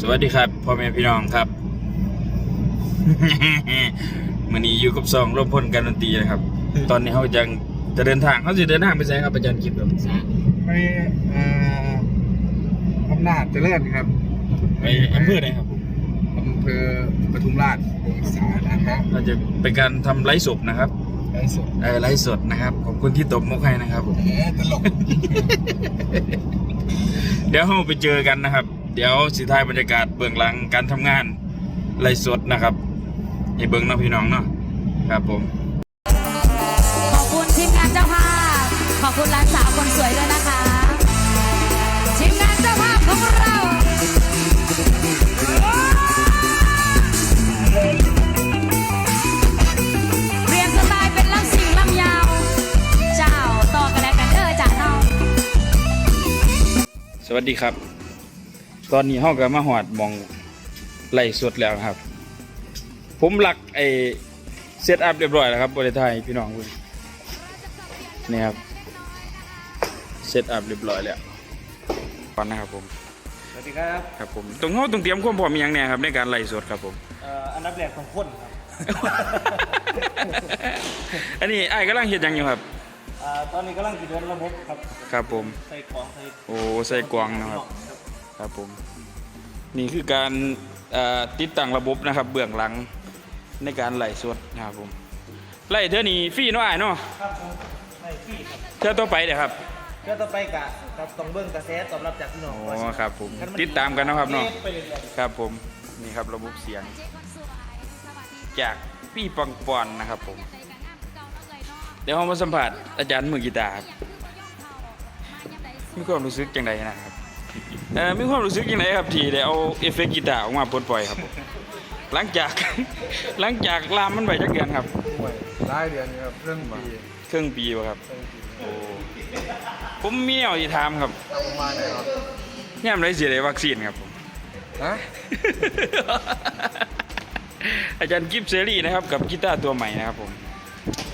สวัสดีครับพ่อแม่พี่น้องครับมื่อนี้อยู่กับซองร่วมพลการดนตรีนะครับ ตอนนี้เขายังจะเดินทางเขาจะเดินทางไปไหนครับอาจารย์คิดครับไปเอ่ออำนาจเจริญครับไปอำเภอไหนครับผมอำเภอปทุมราชวงศานะครับเราจะเป็นการทำไลฟ์สดนะครับไอ้สุดเออไลฟ์สดนะครับขอบคุณที่ตบมุกให้นะครับผมแหมตลกเดี๋ยวเราไปเจอกันนะครับเดี๋ยวสิท้ายบรรยากาศเบื้องหลังการทำงานไลฟ์สดนะครับให้เบิ้งเนาะพี่น้องเนาะครับผม ขอบคุณทีมงานเจ้าภาพ ขอบคุณหลานสาวคนสวยด้วยนะคะ ทีมงานเจ้าภาพของเราเรียนสไตล์เป็นลำสิงลำยาว เจ้าต่อกันแล้วกันเด้อจ้าน้อง สวัสดีครับ ตอนนี้ห้องก็มาหอดหมองไล่สดแล้วนะครับ ผมหลักไอเซตอัพเรียบร้อยแล้วครับบริไทยพี่น้องเพิ่นนี่ครับเซตอัพเรียบร้อยแล้วก่อนนะครับผมสวัสดีครับครับผมตรงห้องตรงเตรียมความพร้อมอหย่างแน่ครับในการไล่สดครับผมเอ่ออันดับแรกของคนครับอันนี้ไอ้ายกำลังเฮ็ดหยังอยู่ครับอ่าตอนนี้กำลังติดเดินระบบครับ ครับผม ใส่กล่องใส่โอ้ใส่กวางนะครับ ครับผมนี่คือการเอ่อติดตั้งระบบนะครับ เบื้องหลังในการไล่สดนะครับผมไล่เท่านี้ฟรีเนาะอ้ายเนาะครับผมใส่ที่ครับเท่าต่อไปเด้อครับเพื่อต่อไปกะครับต้องเบิ่งกระแสตอบรับจากพี่น้องอ๋ก่อนอครับผมคันนติดตามกันนะครับเนาะไปเรื่อยครับผมนี่ครับระบบเสียง จากพี่ปังปอนนะครับผม เดี๋ยวเรามาสัมผัสอาจารย์มือกีตาร์ครับมีความรู้สึกจังไดนะครับ เอ่อมีความรู้สึกยังไงครับที่ได้เอาเอฟเฟกต์กีตาร์ออกมาปลดปล่อยครับผมหลังจาก หลังจากลามมันไปจักเดือนครับ ห่วยรายเดือนครับเรื่องปีครึ่งปีวะครับ เรื่องปีโอ้ผมมีแนวที่ถามครับเอาประมาณไหนครับย่ามไรเสียได้วัคซีนครับผม ฮะอาจารย์กิฟเซรี่นะครับกับกีตาร์ตัวใหม่นะครับผม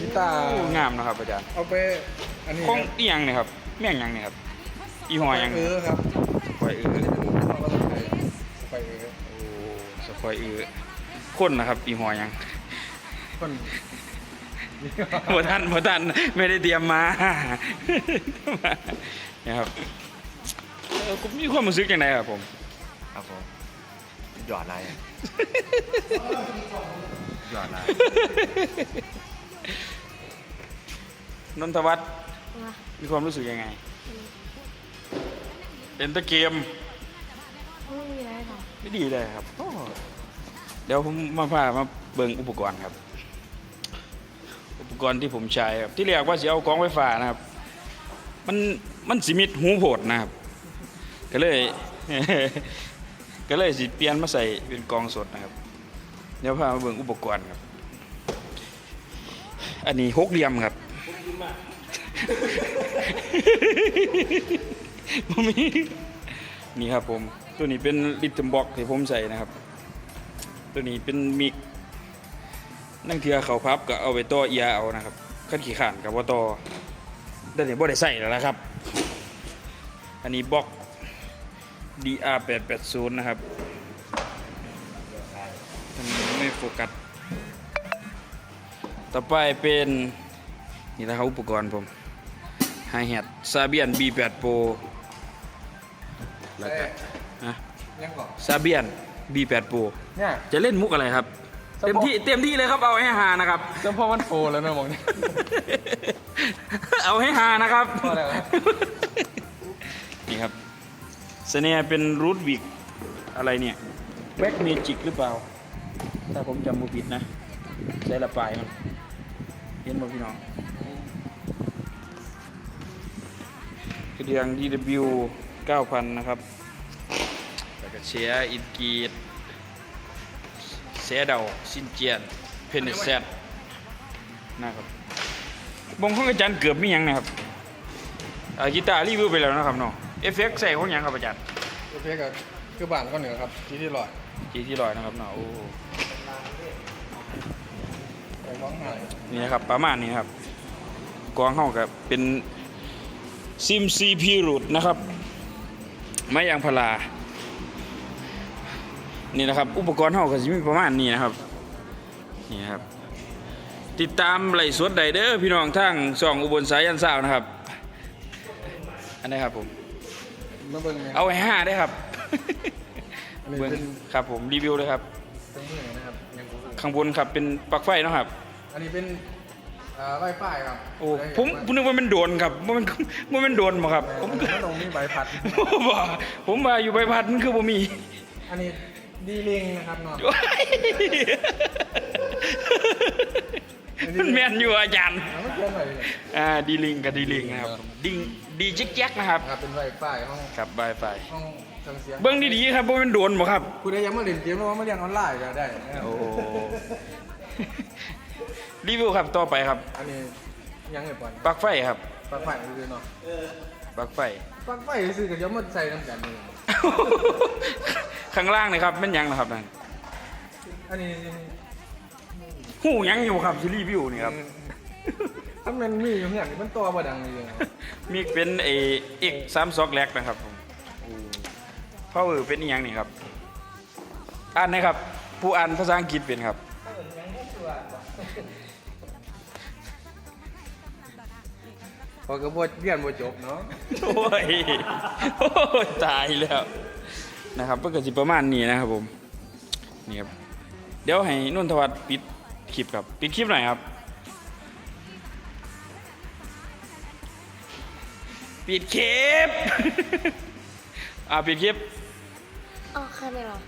กีตาร์โอ้งามนะครับอาจารย์เอาไปอันนี้ของอีหยังเนี่ยครับแม่งหยังเนี่ยครับอีหอหยังเออครับ ควายเอือเขาก็ต้องไปไปเออโอ้สควายเอือคนนะครับอีหอหยังคนพอท่านพอท่านไม่ได้เตรียมมานะครับเออผมมีความรู้สึกยังไงครับผมครับผมหยอดอะไรหยอดอะไรนนทวัฒน์มีความรู้สึกยังไง เป็นตะเกมไม่มีอะไรค่ะไม่ดีเลยครับโอ้เดี๋ยวผมมาพามาเบิ่งอุปกรณ์ครับ อุปกรณ์ที่ผมใช้ครับที่เรียกว่าสิเอากองไฟฟ้านะครับ มันมันสิมิดหูโผดนะครับ ก็เลย ก็เลยสิเปลี่ยนมาใส่เป็นกองสดนะครับ เดี๋ยวพามาเบิ่งอุปกรณ์ครับ อันนี้หกเหลี่ยมครับ ผมมีนี่ครับผมตัวนี้เป็นลิตเทิมบ็อกที่ผมใส่นะครับ ตัวนี้เป็นมิกนั่งเทียเขาพับก็เอาไปต่อเอียเอานะครับขั้นขี่ขานกับว่าต่อได้เดี๋ยวบ่ได้ใส่แล้วนะครับ อันนี้บ็อก DR 8 8 0 นะครับมันไม่โฟกัส ต่อไปเป็น นี่นะครับอุปกรณ์ผม ไฮแฮทซาเบียน B8 Pro แล้วก็ฮะยังก่อนซาเบียน B8 Pro เนี่ย จะเล่นมุกอะไรครับสปอเต็มที่เต็มที่เลยครับเอาให้ฮานะครับ เจ้าพ่อมันโฟแล้วนะมองนี่ เอาให้ฮานะครับ พอแล้วครับ นี่ครับเสเนียเป็นรูทวิกอะไรเนี่ยแบ็กเมจิกหรือเปล่า ถ้าผมจำไม่ผิดนะใช้ละปลายมัน เห็นบ่พี่น้อง กระเดียง DW 9,000 นะครับแล้วก็เชียร์อินกีดเสียเดาซินเจียน เพนเซตนะครับบงของอาจารย์เกือบมีหยังนะครับเอ่อกีตาร์รีวิวไปแล้วนะครับเนาะเอฟเฟกต์ใส่ของหยังครับอาจารย์โอเคครับคือบ้านเขาเหนือครับที่ที่ลอยจีที่ลอยนะครับเนาะโอ้ไปฟ้องหายนี่นะครับประมาณนี้ครับกองเข้ากับเป็น ซิมซีพีรูดนะครับไม้ยางพารานี่นะครับ อุปกรณ์เฮาก็สิมีประมาณนี้นะครับนี่นะครับ ติดตามไลฟ์สดได้เด้อพี่น้องทางช่องอุบลสายันสาวนะครับ อันนี้ครับผมมาเบิ่งเนี่ยเอาไว้ห้าได้ครับอันนี้เบิ่งเป็นครับผมรีวิวเลยครับตรงนี้นะครับยังบ่รู้ข้างบนครับเป็นปลั๊กไฟเนาะครับ อันนี้เป็น อ่าไวไฟครับโอ้ผมผมนึกว่ามันโดนครับว่ามันว่ามันโดนบ่ครับ ผผมมก็ตรงนี้ใบพัดว่าผมว่าอยู่ใบพัดมันคือบ่มี อันนี้ดีลิงนะครับเนาะมันแม่นอยู่อาจารย์เอาไม่เกินไปเลยอ่าดีลิงกับดีลิงนะครับดิงดีจิกแจ๊กนะครับครับเป็นไวไฟห้องครับบายไฟห้องเครื่องเสียงเบิ้งดีๆครับว่ามันโดนบ่ครับ คุณได้ยังมาเล่นเกมหรือว่ามาเรียนออนไลน์ก็ได้นะครับโอ้ รีวิวครับต่อไปครับอันนี้ยังไงปอนปลั๊กไฟครับปลั๊กไฟคือเนาะปลั๊กไฟปลั๊กไฟซื้อกันยังมาใส่น้ำกันเลยข้างล่างเลยครับเป็นหยังนะครับนั่นอันนี้หูหยังอยู่ครับซีรีส์วิวนี่ครับถ้ามันมีอยู่เนี่ยมันตัวบ่ดังเลยมีเป็นเอเอกสามซอกแลกนะครับผมพาวเวอร์เป็นอหยังนี่ครับอ่านนะครับ ผู้อ่านภาษาอังกฤษเป็นครับ พอกระบวนเรียนบ่จบเนาะโอ้ยโอ้ยตายแล้วนะครับก็เกิดสิประมาณนี้นะครับผมนี่ครับเดี๋ยวให้นุ่นทวัฒน์ปิดคลิปครับปิดคลิปหน่อยครับ ปิดคลิป อ่าปิดคลิปอ๋อแค่นี้เหรอ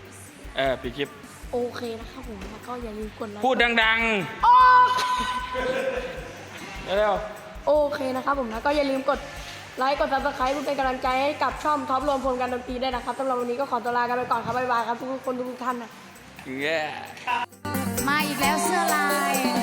เออปิดคลิป โอเคนะครับผมแล้วก็อย่าลืมกดไลค์พูดดัง โอ้ๆเร็ว โอเคนะครับผมแล้วก็อย่าลืมกดไลค์กด subscribe เพื่อเป็นกำลังใจให้กับช่องท็อปรวมพลการดนตรีด้วยนะครับสำหรับวันนี้ก็ขอตัวลากันไปก่อนครับบ๊ายบายครับทุกคนทุกๆท่านนะๆเย้มาอีกแล้วเสื้อลาย